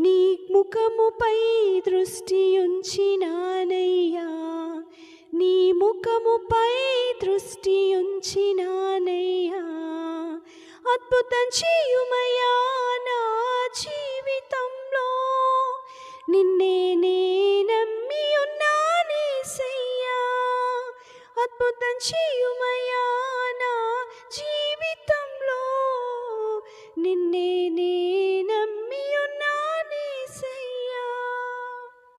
నీ ముఖముపై దృష్టి ఉంచినానయ్యా. నీ ముఖముపై దృష్టి ఉంచినానయ్యా. అద్భుతం చేయుమయ్యా నా జీవితంలో. నిన్నే నే నమ్మి ఉన్నానేసయ్యా. అద్భుతం చేయుమయ్యా నా జీవితంలో. నిన్నే